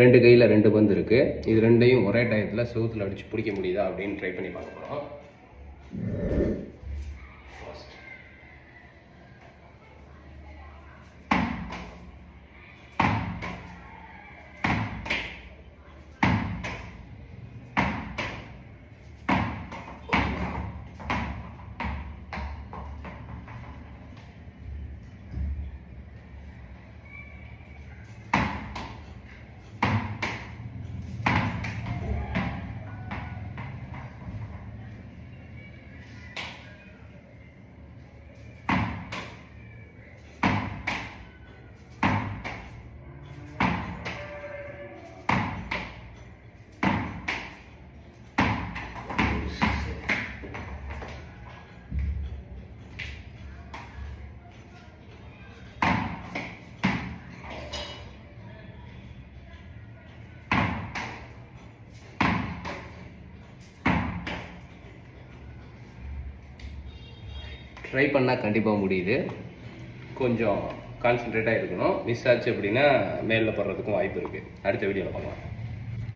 ரெண்டு கையில் ரெண்டு பந்து இருக்குது இது ரெண்டையும் ஒரே டயத்தில் செவுத்துல அடித்து பிடிக்க முடியுதா அப்படின்னு ட்ரை பண்ணி பார்க்க போகிறோம் ட்ரை பண்ணால் கண்டிப்பாக முடியுது. கொஞ்சம் கான்சென்ட்ரேட்டாக இருக்கணும். மிஸ் ஆச்சு அப்படின்னா மேலில் படுறதுக்கும் வாய்ப்பு இருக்குது அடுத்த வீடியோவில் பார்க்கலாம்.